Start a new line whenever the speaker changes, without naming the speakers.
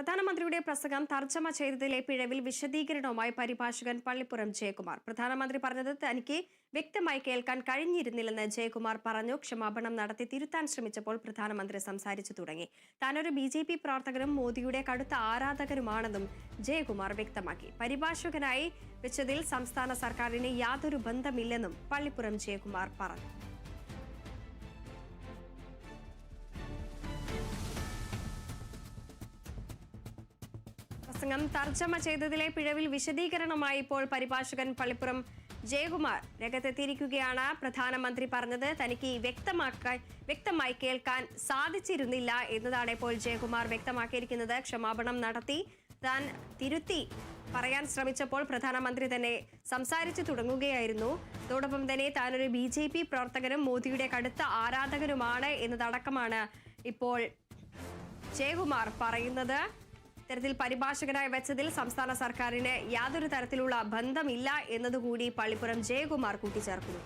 പ്രധാനമന്ത്രിയുടെ പ്രസംഗം തർജമ ചെയ്തതിലെ പിഴവിൽ വിശദീകരണവുമായി പരിഭാഷകൻ പള്ളിപ്പുറം ജയകുമാർ. പ്രധാനമന്ത്രി പറഞ്ഞത് തനിക്ക് വ്യക്തമായി കേൾക്കാൻ കഴിഞ്ഞിരുന്നില്ലെന്ന് ജയകുമാർ പറഞ്ഞു. ക്ഷമാപണം നടത്തി തിരുത്താൻ ശ്രമിച്ചപ്പോൾ പ്രധാനമന്ത്രി സംസാരിച്ചു തുടങ്ങി. താനൊരു ബി ജെ പി പ്രവർത്തകരും മോദിയുടെ കടുത്ത ആരാധകരുമാണെന്നും ജയകുമാർ വ്യക്തമാക്കി. പരിഭാഷകനായി വെച്ചതിൽ സംസ്ഥാന സർക്കാരിന് യാതൊരു ബന്ധമില്ലെന്നും പള്ളിപ്പുറം ജയകുമാർ പറഞ്ഞു. പ്രസംഗം തർജമ ചെയ്തതിലെ പിഴവിൽ വിശദീകരണമായി ഇപ്പോൾ പരിഭാഷകൻ പള്ളിപ്പുറം ജയകുമാർ രംഗത്തെത്തിയിരിക്കുകയാണ്. പ്രധാനമന്ത്രി പറഞ്ഞത് തനിക്ക് വ്യക്തമാക്കാൻ വ്യക്തമായി കേൾക്കാൻ സാധിച്ചിരുന്നില്ല എന്നതാണ് ഇപ്പോൾ ജയകുമാർ വ്യക്തമാക്കിയിരിക്കുന്നത്. ക്ഷമാപണം നടത്തി താൻ തിരുത്തി പറയാൻ ശ്രമിച്ചപ്പോൾ പ്രധാനമന്ത്രി തന്നെ സംസാരിച്ചു തുടങ്ങുകയായിരുന്നു. അതോടൊപ്പം തന്നെ താനൊരു ബി ജെ പി പ്രവർത്തകനും മോദിയുടെ കടുത്ത ആരാധകനുമാണ് എന്നതടക്കമാണ് ഇപ്പോൾ ജയകുമാർ പറയുന്നത്. ഇത്തരത്തിൽ പരിഭാഷകനായി വെച്ചതിൽ സംസ്ഥാന സർക്കാരിന് യാതൊരു തരത്തിലുള്ള ബന്ധമില്ല എന്നതുകൂടി പള്ളിപ്പുറം ജയകുമാർ കൂട്ടിച്ചേർക്കുന്നു.